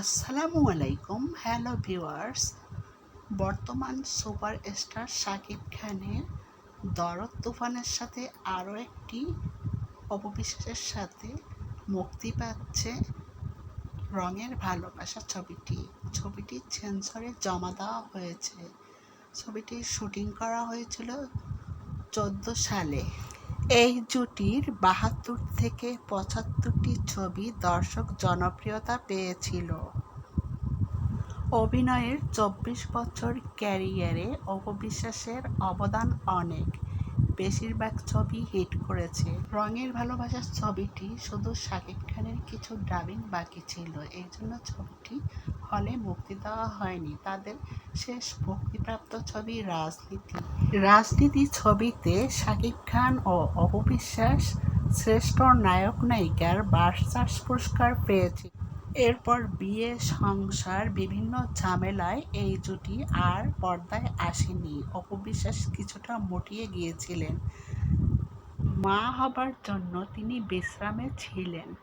আসসালামু আলাইকুম, hello viewers. বর্তমান সুপার স্টার শাকিব খানের দরদ তুফানের সাথে আরও একটি অপবিশ্বাসের সাথে মুক্তি পাচ্ছে রঙের ভালোবাসা ছবিটি। ছবিটি সেন্সরে জমা দেওয়া হয়েছে। ছবিটির শুটিং করা হয়েছিল চোদ্দ সালে। এই জুটির বাহাত্তর থেকে পঁচাত্তরটি ছবি দর্শক জনপ্রিয়তা পেয়েছিল। অভিনয়ের চব্বিশ বছর ক্যারিয়ারে অপবিশ্বাসের অবদান অনেক। বেশিরভাগ ছবি হিট করেছে। রঙের ভালোবাসার ছবিটি শুধু শাকিব খানের কিছু ডাবিং বাকি ছিল। এই জন্য ছবিটি হলে মুক্তি দেওয়া হয়নি। তাদের শেষ মুক্তিপ্রাপ্ত ছবি রাজনীতি। রাজনীতি ছবিতে শাকিব খান ও অপবিশ্বাস শ্রেষ্ঠ নায়ক নায়িকার বার্সাস পুরস্কার পেয়েছে। এরপর বিয়ে, সংসার, বিভিন্ন ঝামেলায় এই জুটি আর পর্দায় আসেনি। অপবিশ্বাস কিছুটা মুটিয়ে গিয়েছিলেন। মা হবার জন্য তিনি বিশ্রামে ছিলেন।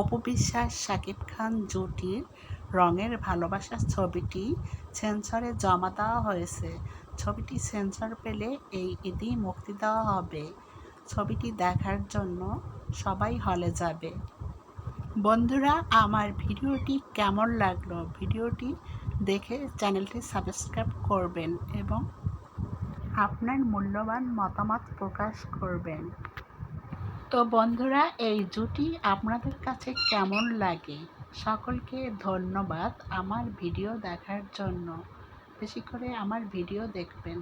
অপবিশ্বাস শাকিব খান জুটির রঙের ভালোবাসা ছবিটি সেন্সরে জমা দেওয়া হয়েছে। ছবিটি সেন্সর পেলে এই ঈদেই মুক্তি দেওয়া হবে। ছবিটি দেখার জন্য সবাই হলে যাবে। বন্ধুরা, আমার ভিডিওটি কেমন লাগল? ভিডিওটি দেখে চ্যানেলটি সাবস্ক্রাইব করবেন এবং আপনার মূল্যবান মতামত প্রকাশ করবেন। তো বন্ধুরা, এই জুটি আপনাদের কাছে কেমন লাগে? সকলকে ধন্যবাদ আমার ভিডিও দেখার জন্য। বেশি করে আমার ভিডিও দেখবেন।